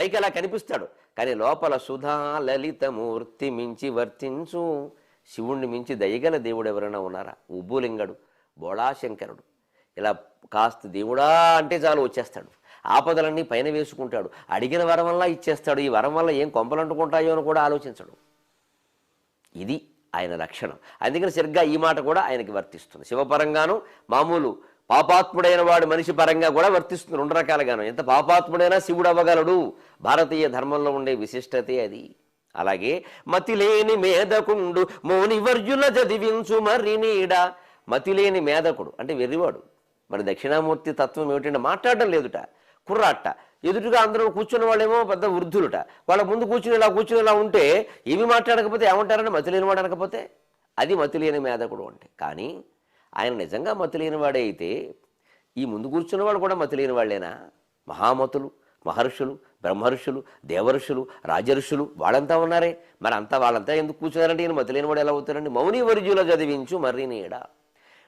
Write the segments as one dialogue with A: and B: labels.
A: పైకి అలా కనిపిస్తాడు. కానీ లోపల సుధా లలితమూర్తి మించి వర్తించు. శివుణ్ణి మించి దయగల దేవుడు ఎవరైనా ఉన్నారా? ఉబ్బులింగడు బోళాశంకరుడు. ఇలా కాస్త దేవుడా అంటే చాలు వచ్చేస్తాడు. ఆపదలన్నీ పైన వేసుకుంటాడు. అడిగిన వరం వల్ల ఇచ్చేస్తాడు. ఈ వరం వల్ల ఏం కొంపలంటుకుంటాయో అని కూడా ఆలోచించడు. ఇది ఆయన లక్షణం. అందుకని సరిగ్గా ఈ మాట కూడా ఆయనకి వర్తిస్తుంది. శివపరంగాను మామూలు పాపాత్ముడైన వాడు మనిషి పరంగా కూడా వర్తిస్తుంది. రెండు రకాలుగాను. ఎంత పాపాత్ముడైనా శివుడు అవ్వగలడు భారతీయ ధర్మంలో ఉండే విశిష్టతే అది. అలాగే మతిలేని మేధకుండు మౌనివర్జున చదివించు మరి నీడ. మతిలేని మేధకుడు అంటే వెర్రివాడు. మరి దక్షిణామూర్తి తత్వం ఏమిటంటే మాట్లాడడం లేదుట. కుర్రాట. ఎదుటిగా అందరూ కూర్చున్న వాళ్ళేమో పెద్ద వృద్ధులుట. వాళ్ళ ముందు కూర్చుని ఇలా కూర్చుని ఇలా ఉంటే ఏమి మాట్లాడకపోతే ఏమంటారని మతిలేని లేనివాడు అనకపోతే? అది మతిలేని మేధకుడు అంటే. కానీ ఆయన నిజంగా మతి లేనివాడే అయితే ఈ ముందు కూర్చున్నవాడు కూడా మతులేని వాళ్ళేనా మహామతులు మహర్షులు బ్రహ్మర్షులు దేవర్షులు రాజర్షులు వాళ్ళంతా ఉన్నారే. మరి అంతా వాళ్ళంతా ఎందుకు కూర్చున్నారంటే ఈయన మతి వాడు ఎలా అవుతారండి? మౌని వర్జుల చదివించు మర్రి నీడా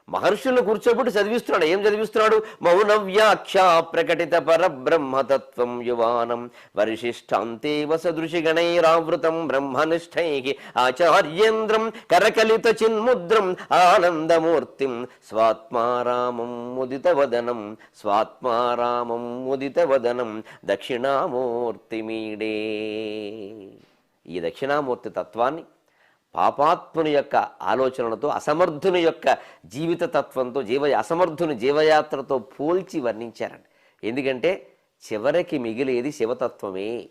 A: మహర్షులను కూర్చోబెట్టి చదివిస్తున్నాడు. ఏం చదివిస్తున్నాడు? మౌన వ్యాఖ్య ప్రకటిత పరబ్రహ్మతత్వం యువానం వరిశిష్టాంతే వసదృషిగణైరావృతం బ్రహ్మనిష్టై ఆచార్యేంద్రం కరకలిత చిన్ముద్రం ఆనందమూర్తిం స్వాత్మారామం ముదిత వదనం స్వాత్మారామం ముదిత వదనం దక్షిణామూర్తిమీడే. ఈ దక్షిణామూర్తి తత్వాన్ని పాపాత్ముని యొక్క ఆలోచనలతో అసమర్థుని యొక్క జీవిత తత్వంతో జీవ అసమర్థుని జీవయాత్రతో పోల్చి వర్ణించారండి. ఎందుకంటే చివరికి మిగిలేది శివతత్వమే.